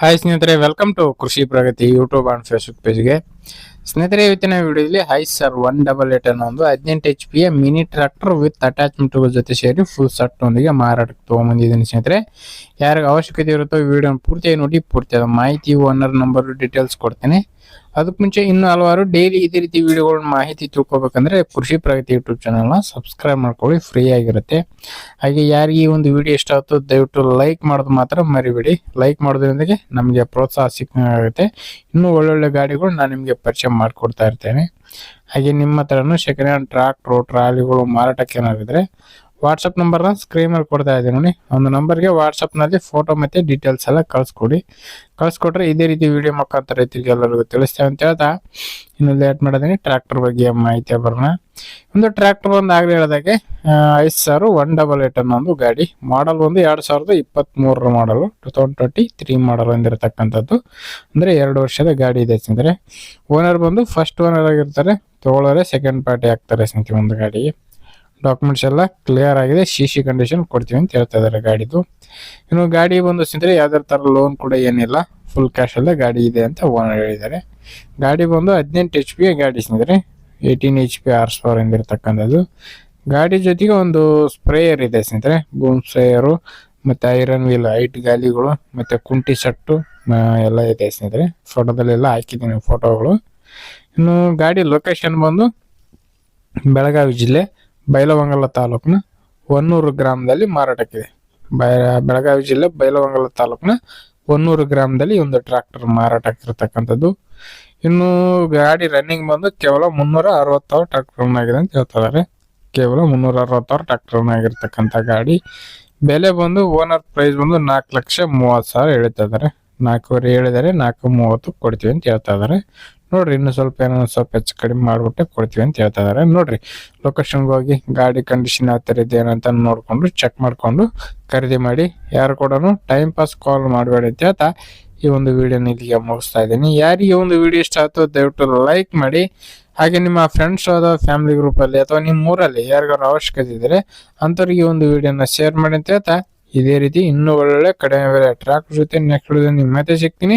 Hi ಸ್ನೇಹಿತರೆ welcome to Krishi Pragati YouTube and Facebook ಪೇಜ್ಗೆ ಸ್ನೇಹಿತರೆ, ಇವತ್ತಿನ ವಿಡಿಯೋದಲ್ಲಿ high sir one double eight ಅನ್ನೋ ಒಂದು ಹದಿನೆಂಟು H P mini tractor with ಅಟ್ಯಾಚ್ಮೆಂಟ್ಗಳ ಜೊತೆ ಸೇರಿ ಫುಲ್ ಸೆಟ್ ಒಂದಿಗೆ ಮಾರಾಟಕ್ಕೆ ತೊಗೊಂಬಂದಿದ್ದೀನಿ ಸ್ನೇಹಿತರೆ. ಯಾರಿಗೆ ಅವಶ್ಯಕತೆ ಇರುತ್ತೋ ವಿಡಿಯೋನ ಪೂರ್ತಿಯಾಗಿ ನೋಡಿ, ಪೂರ್ತಿಯಾದ ಮಾಹಿತಿ ಓನರ್ ನಂಬರ್ ಡೀಟೇಲ್ಸ್ ಕೊಡ್ತೇನೆ. ಅದಕ್ಕೆ ಮುಂಚೆ ಇನ್ನು ಹಲವಾರು ಡೈಲಿ ಇದೇ ರೀತಿ ವಿಡಿಯೋಗಳ ಮಾಹಿತಿ ತಿಳ್ಕೊಬೇಕಂದ್ರೆ ಕೃಷಿ ಪ್ರಗತಿ ಯೂಟ್ಯೂಬ್ ಚಾನಲ್ನ ಸಬ್ಸ್ಕ್ರೈಬ್ ಮಾಡ್ಕೊಳ್ಳಿ ಫ್ರೀ ಆಗಿರುತ್ತೆ. ಹಾಗೆ ಯಾರಿಗೆ ಈ ಒಂದು ವಿಡಿಯೋ ಇಷ್ಟ ಆಯ್ತು, ದಯವಿಟ್ಟು ಲೈಕ್ ಮಾಡೋದು ಮಾತ್ರ ಮರಿಬೇಡಿ. ಲೈಕ್ ಮಾಡೋದ್ರೊಂದಿಗೆ ನಮಗೆ ಪ್ರೋತ್ಸಾಹ ಸಿಕ್ಕಾಗುತ್ತೆ ಇನ್ನೂ ಒಳ್ಳೊಳ್ಳೆ ಗಾಡಿಗಳು ನಾನು ನಿಮಗೆ ಪರಿಚಯ ಮಾಡಿಕೊಡ್ತಾ ಇರ್ತೇನೆ. ಹಾಗೆ ನಿಮ್ಮ ಹತ್ರನೂ ಸೆಕೆಂಡ್ ಹ್ಯಾಂಡ್ ಟ್ರಾಕ್ಟ್ರು ಟ್ರಾಲಿಗಳು ಮಾರಾಟಕ್ಕೆ ಏನಾಗಿದ್ರೆ ವಾಟ್ಸಪ್ ನಂಬರ್ನ ಸ್ಕ್ರೀನ್ ಮೇಲೆ ಕೊಡ್ತಾ ಇದ್ದೀನಿ ನೋಡಿ. ಒಂದು ನಂಬರ್ಗೆ ವಾಟ್ಸಪ್ನಲ್ಲಿ ಫೋಟೋ ಮತ್ತೆ ಡೀಟೇಲ್ಸ್ ಎಲ್ಲ ಕಳಿಸ್ಕೊಡಿ. ಕಳಿಸ್ಕೊಟ್ರೆ ಇದೇ ರೀತಿ ವಿಡಿಯೋ ಮುಖಾಂತರ ರೈತರಿಗೆ ಎಲ್ಲರಿಗೂ ತಿಳಿಸ್ತೇವೆ ಅಂತ ಹೇಳ್ತಾ. ಇನ್ನು ಲೇಟ್ ಮಾಡೋದೀನಿ ಟ್ರ್ಯಾಕ್ಟರ್ ಬಗ್ಗೆ ಮಾಹಿತಿ ಬರೋಣ. ಒಂದು ಟ್ರ್ಯಾಕ್ಟರ್ ಒಂದು ಆಗಲಿ ಹೇಳಿದಾಗೆ ಐದು ಸಾವಿರ ಒನ್ ಡಬಲ್ ಏಟ್ ಅನ್ನೋ ಒಂದು ಗಾಡಿ. ಮಾಡಲ್ ಒಂದು ಎರಡು ಸಾವಿರದ ಇಪ್ಪತ್ತ್ಮೂರರ ಮಾಡಲು two thousand twenty three model ಒಂದಿರತಕ್ಕಂಥದ್ದು. ಅಂದರೆ ಎರಡು ವರ್ಷದ ಗಾಡಿ ಇದೆ ಸ್ನೇಹಿತರೆ. ಓನರ್ ಬಂದು ಫಸ್ಟ್ ಓನರ್ ಆಗಿರ್ತಾರೆ. ತೊಗೊಳೋರೆ ಸೆಕೆಂಡ್ ಪಾರ್ಟಿ ಆಗ್ತಾರೆ ಸ್ನೇಹಿತರೆ ಒಂದು ಗಾಡಿಗೆ. ಡಾಕ್ಯುಮೆಂಟ್ಸ್ ಎಲ್ಲ ಕ್ಲಿಯರ್ ಆಗಿದೆ. ಸಿ ಸಿ ಕಂಡೀಷನ್ ಕೊಡ್ತೀವಿ ಅಂತ ಹೇಳ್ತಾ ಇದ್ದಾರೆ ಗಾಡಿದು. ಇನ್ನು ಗಾಡಿ ಬಂದು ಸ್ನೇಹಿತರೆ ಯಾವ್ದಾರ ಥರ ಲೋನ್ ಕೂಡ ಏನಿಲ್ಲ. ಫುಲ್ ಕ್ಯಾಶಲ್ಲೇ ಗಾಡಿ ಇದೆ ಅಂತ ಓನರ್ ಹೇಳಿದ್ದಾರೆ. ಗಾಡಿ ಬಂದು ಹದಿನೆಂಟು ಎಚ್ ಪಿ ಗಾಡಿ ಸ್ನೇಹಿತರೆ. Eighteen H P R power ಎಂದಿರತಕ್ಕಂಥದ್ದು ಗಾಡಿ ಜೊತೆಗೆ ಒಂದು ಸ್ಪ್ರೇಯರ್ ಇದೆ ಸ್ನೇಹಿತರೆ. ಬೂಮ್ ಸ್ಪ್ರೇಯರು ಮತ್ತು ಐರನ್ ವೀಲ್ ಹೈಟ್ ಗಾಲಿಗಳು, ಮತ್ತು ಕುಂಟಿ ಸಟ್ಟು ಎಲ್ಲ ಇದೆ ಸ್ನೇಹಿತರೆ. ಫೋಟೋದಲ್ಲೆಲ್ಲ ಹಾಕಿದ್ದೀನಿ ಫೋಟೋಗಳು ಇನ್ನು ಗಾಡಿ ಲೊಕೇಶನ್ ಬಂದು ಬೆಳಗಾವಿ ಜಿಲ್ಲೆ. ಬೈಲವಂಗಲ ತಾಲೂಕಿನ ಒನ್ನೂರು ಗ್ರಾಮದಲ್ಲಿ ಮಾರಾಟಕ್ಕಿದೆ. ಬೆಳಗಾವಿ ಜಿಲ್ಲೆ ಬೈಲವಂಗಲ ತಾಲೂಕಿನ ಒನ್ನೂರು ಗ್ರಾಮದಲ್ಲಿ ಒಂದು ಟ್ರ್ಯಾಕ್ಟರ್ ಮಾರಾಟಕ್ಕಿರ್ತಕ್ಕಂಥದ್ದು. ಇನ್ನು ಗಾಡಿ ರನ್ನಿಂಗ್ ಬಂದು ಕೇವಲ ಮುನ್ನೂರ ಅರವತ್ತಾರು ಟ್ರ್ಯಾಕ್ಟರ್ ಆಗಿದೆ ಅಂತ ಹೇಳ್ತಿದ್ದಾರೆ. ಕೇವಲ ಮುನ್ನೂರ ಅರವತ್ತಾರು ಟ್ರ್ಯಾಕ್ಟರ್ ಆಗಿರ್ತಕ್ಕಂಥ ಗಾಡಿ. ಬೆಲೆ ಬಂದು ಓನರ್ ಪ್ರೈಸ್ ಬಂದು ನಾಲ್ಕು ಲಕ್ಷ ಮೂವತ್ತು ಸಾವಿರ ಹೇಳ್ತಾ ಇದ್ದಾರೆ ನಾಲ್ಕೂವರೆ ಹೇಳಿದರೆ ನಾಲ್ಕು ಮೂವತ್ತು ಕೊಡ್ತೀವಿ ಅಂತ ಹೇಳ್ತಾ ಇದ್ದಾರೆ ನೋಡ್ರಿ, ಇನ್ನು ಸ್ವಲ್ಪ ಏನೋ ಸ್ವಲ್ಪ ಹೆಚ್ಚು ಕಡಿಮೆ ಮಾಡಿಬಿಟ್ಟೆ ಕೊಡ್ತೀವಿ ಅಂತ ಹೇಳ್ತಾ ಇದ್ದಾರೆ ನೋಡ್ರಿ ಲೊಕೇಶನ್ಗೆ ಹೋಗಿ ಗಾಡಿ ಕಂಡೀಷನ್ ಯಾವ ಥರ ಇದೆ ಏನಂತ ನೋಡಿಕೊಂಡು ಚೆಕ್ ಮಾಡಿಕೊಂಡು ಖರೀದಿ ಮಾಡಿ. ಯಾರು ಕೂಡ ಟೈಮ್ ಪಾಸ್ ಕಾಲ್ ಮಾಡಬೇಡಿ ಅಂತ ಹೇಳ್ತಾ ಈ ಒಂದು ವಿಡಿಯೋನ ಇಲ್ಲಿಗೆ ಮುಗಿಸ್ತಾ ಇದ್ದೀನಿ. ಯಾರಿಗೆ ಒಂದು ವಿಡಿಯೋ ಇಷ್ಟ ಆಯಿತು ದಯವಿಟ್ಟು ಲೈಕ್ ಮಾಡಿ. ಹಾಗೆ ನಿಮ್ಮ ಫ್ರೆಂಡ್ಸ್ ಅಥವಾ ಫ್ಯಾಮಿಲಿ ಗ್ರೂಪಲ್ಲಿ ಅಥವಾ ನಿಮ್ಮ ಊರಲ್ಲಿ ಯಾರಿಗಾರು ಅವಶ್ಯಕತೆ ಇದ್ದರೆ ಅಂಥವ್ರಿಗೆ ಒಂದು ವಿಡಿಯೋನ ಶೇರ್ ಮಾಡಿ ಅಂತ ಹೇಳ್ತಾ ಇದೇ ರೀತಿ ಇನ್ನೂ ಒಳ್ಳೊಳ್ಳೆ ಕಡಿಮೆ ಬೆಲೆ ಟ್ರ್ಯಾಕ್ ಜೊತೆ ನೆಕ್ಸ್ಟ್ ನಿಮ್ಮ ಮತ್ತೆ ಸಿಗ್ತೀನಿ.